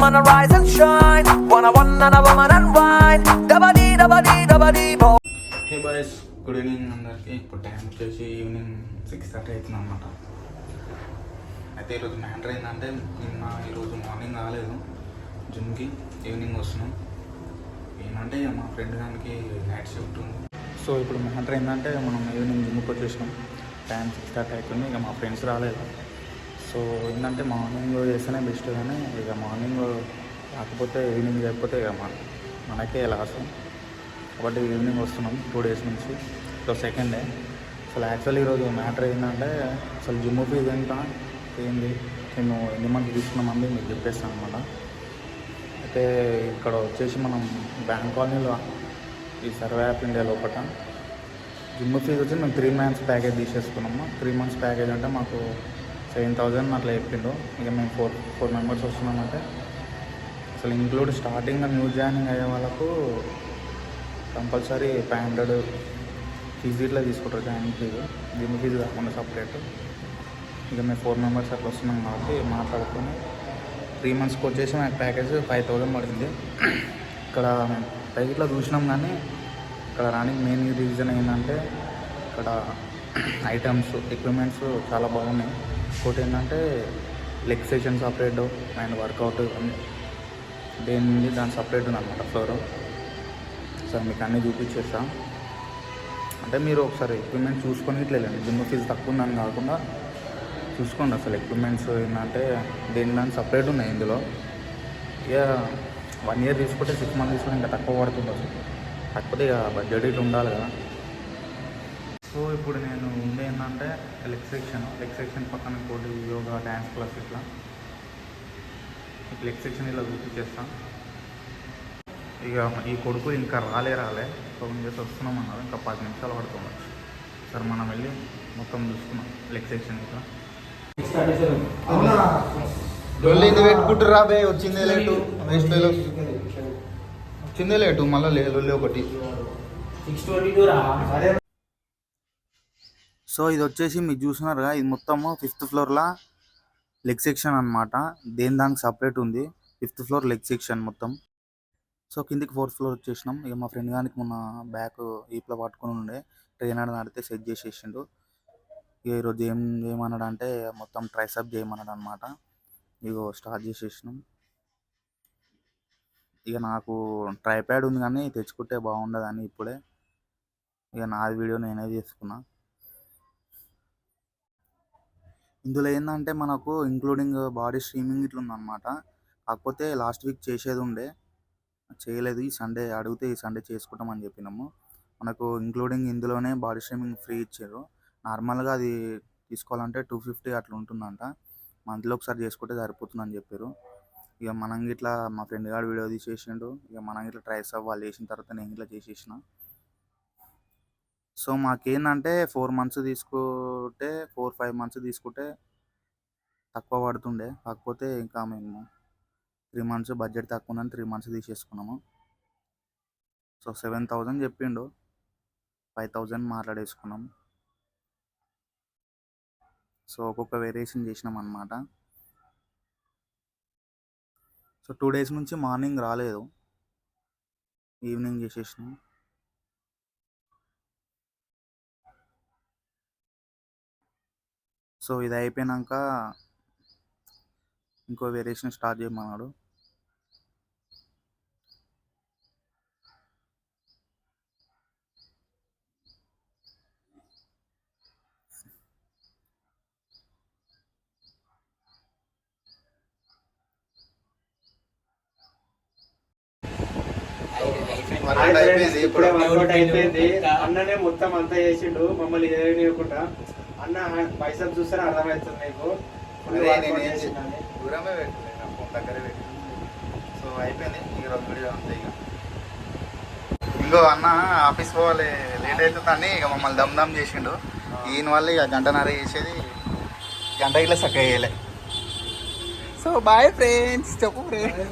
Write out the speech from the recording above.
wanna rise and shine. Wanna one and a woman and wine. Dabba dee, dabba dee, dabba dee, bo. Hey boys good evening అందరికీ. ఇప్పుడు time వచ్చేసి evening six thirty అవుతుంది అనమాట అయితే ఈరోజు matter ఏంటంటే నిన్న ఈరోజు మార్నింగ్ రాలేదు. జిమ్కి ఈవినింగ్ వస్తున్నాం. ఏంటంటే మా ఫ్రెండ్ దానికి నైట్ షిఫ్ట్ ఉంది. సో ఇప్పుడు మ్యాటర్ ఏంటంటే మనం ఈవినింగ్ జిమ్కి వచ్చేసినాం. టైం సిక్స్ థర్టీ అవుతుంది. ఇక మా ఫ్రెండ్స్ రాలేదు. సో ఏంటంటే మార్నింగ్ చేస్తేనే బెస్ట్ కానీ ఇక మార్నింగ్ కాకపోతే ఈవినింగ్ లేకపోతే ఇక మన మనకే లాస్. కాబట్టి ఈవినింగ్ వస్తున్నాం టూ డేస్ నుంచి. So second day. అసలు యాక్చువల్ ఈరోజు మ్యాటర్ ఏంటంటే అసలు జిమ్ ఫీజు ఎంత? ఏంది? నేను ఎన్ని మంది తీసుకున్నామంది మీకు చెప్పేస్తాను అనమాట అయితే ఇక్కడ వచ్చేసి మనం బ్యాంక్ కాలనీలో ఈ సర్వే యాప్ ఇండియా లోపల జిమ్ ఫీజు వచ్చి మేము త్రీ మంత్స్ ప్యాకేజ్ తీసేసుకున్నాము. త్రీ మంత్స్ ప్యాకేజ్ అంటే మాకు సెవెన్ థౌజండ్ అట్లా చెప్పిండు. ఇక మేము ఫోర్ ఫోర్ మెంబర్స్ వస్తున్నామంటే. అసలు ఇంక్లూడ్ స్టార్టింగ్ న్యూ జాయినింగ్ అయ్యే వాళ్ళకు కంపల్సరీ ఫైవ్ హండ్రెడ్ ఫీజు ఇట్లా తీసుకుంటారు జాయినింగ్ ఫీజు. జిమ్ ఫీజు కాకుండా సపరేట్. ఇక మేము ఫోర్ మెంబర్స్ అట్లా వస్తున్నాం కాబట్టి మాట్లాడుకొని త్రీ మంత్స్కి వచ్చేసి నాకు ప్యాకేజ్ ఫైవ్ థౌజండ్ పడింది. ఇక్కడ మేము పైకి ఇట్లా చూసినాం కానీ ఇక్కడ రానికి మెయిన్ రీజన్ ఏంటంటే ఇక్కడ ఐటమ్స్ ఎక్విప్మెంట్స్ చాలా బాగున్నాయి. ఇంకోటి ఏంటంటే leg session separate and workout అన్నీ. దేని దాని సపరేట్ ఉందన్నమాట ఫ్లోర్ సార్ మీకు అన్నీ చూపించేస్తా అంటే మీరు ఒకసారి ఎక్విప్మెంట్ చూసుకొని ఇట్లా వెళ్ళండి. జిమ్ ఫీజు తక్కువ ఉందని కాకుండా చూసుకోండి అసలు ఎక్విప్మెంట్స్ ఏంటంటే దేని దాని సపరేట్ ఉన్నాయి ఇందులో. ఇక వన్ ఇయర్ తీసుకుంటే సిక్స్ మంత్ తీసుకుంటే ఇంకా తక్కువ పడుతుంది అసలు. కాకపోతే ఇక బడ్జెట్ ఇట్లా ఉండాలి కదా. సో ఇప్పుడు నేను ఉండే ఏంటంటే లెగ్ సెక్షన్. లెగ్ సెక్షన్ పక్కన ఇంకోటి యోగా డ్యాన్స్ క్లాస్ ఇట్లా. లెగ్ సెక్షన్ ఇలా చూపించేస్తాను ఇక ఈ కొడుకు ఇంకా రాలే రాలే. ఫోన్ చేసి వస్తున్నాం అన్నారు. ఇంకా పది నిమిషాలు పడుతుంది. సార్ మనం వెళ్ళి మొత్తం చూసుకున్నాం లెగ్ సెక్షన్ ఇట్లా. లొల్లి ఇది పెట్టుకుంటురా బే? వచ్చిందే లేటు. వేస్ట్ వేలో వచ్చిందే లేటు మళ్ళీ లే లొల్లి ఒకటి. సో ఇది వచ్చేసి మీరు చూస్తున్నారుగా ఇది మొత్తము ఫిఫ్త్ ఫ్లోర్లో లెగ్ సెక్షన్ అనమాట దేని దానికి సపరేట్ ఉంది? ఫిఫ్త్ ఫ్లోర్ లెగ్ సెక్షన్ మొత్తం. సో కిందికి ఫోర్త్ ఫ్లోర్ వచ్చేసినాం. ఇక మా ఫ్రెండ్ గానికి మొన్న బ్యాక్ ఈప్లో పట్టుకుని ఉండే ట్రైనర్ ఆడితే సెట్ చేసేసిండు. ఇక ఈరోజు ఏం చేయమన్నాడు అంటే మొత్తం ట్రైసప్ చేయమన్నాడు అనమాట ఇగో స్టార్ట్ చేసేసినాం. ఇక నాకు ట్రైప్యాడ్ ఉంది కానీ తెచ్చుకుంటే బాగుండదని ఇప్పుడే. ఇక నా వీడియో నేనే చేసుకున్నా. ఇందులో ఏంటంటే మనకు ఇంక్లూడింగ్ బాడీ స్ట్రీమింగ్ ఇట్లా ఉందన్నమాట కాకపోతే లాస్ట్ వీక్ చేసేది ఉండే చేయలేదు ఈ సండే అడిగితే ఈ సండే చేసుకుంటామని చెప్పినాము. మనకు ఇంక్లూడింగ్ ఇందులోనే బాడీ స్ట్రీమింగ్ ఫ్రీ ఇచ్చారు. నార్మల్గా అది తీసుకోవాలంటే టూ ఫిఫ్టీ అట్లా ఉంటుందంట మంత్లో ఒకసారి చేసుకుంటే సరిపోతుందని చెప్పారు. ఇక మనం ఇట్లా మా ఫ్రెండ్ గారు వీడియో తీసేసిండు. ఇక మనం ఇట్లా ట్రైస్ వాళ్ళు చేసిన తర్వాత నేను ఇట్లా చేసేసిన. సో మాకేందంటే ఫోర్ మంత్స్ తీసుకుంటే ఫోర్ ఫైవ్ మంత్స్ తీసుకుంటే తక్కువ పడుతుండే. కాకపోతే ఇంకా మేము త్రీ మంత్స్ బడ్జెట్ తక్కువ ఉందని త్రీ మంత్స్ తీసేసుకున్నాము. సో సెవెన్ థౌజండ్ చెప్పిండు. ఫైవ్ థౌజండ్ మాట్లాడేసుకున్నాం సో ఒక్కొక్క వేరియేషన్ చేసినాం అనమాట సో టూ డేస్ నుంచి మార్నింగ్ రాలేదు. ఈవినింగ్ చేసేసినాం. సో ఇది అయిపోయినాక ఇంకో వేరియేషన్ స్టార్ట్ చేయమన్నాడు. అయిపోయింది ఇప్పుడు ఇప్పుడే వర్కౌట్ అయిపోయింది. అన్ననే మొత్తం అంతా చేసిండు. మమ్మల్ని చేయకుండా అన్న పైసలు చూస్తేనే అర్థమవుతుంది నీకు. దూరమే పెట్టలేదు నా ఫోన్ దగ్గరే పెట్టి సో అయిపోయింది ఈ రోజు వీడియో అంతే ఇక. ఇంకో అన్న ఆఫీస్ పోవాలి లేట్ అవుతుందని ఇక మమ్మల్ని దమ్ దమ్ చేసిండు. ఈయన వల్ల ఇక గంటన్నర చేసేది గంట ఇట్లా చక్కగా చేయలే. సో బాయ్ ఫ్రెండ్స్ చెప్పు ఫ్రెండ్స్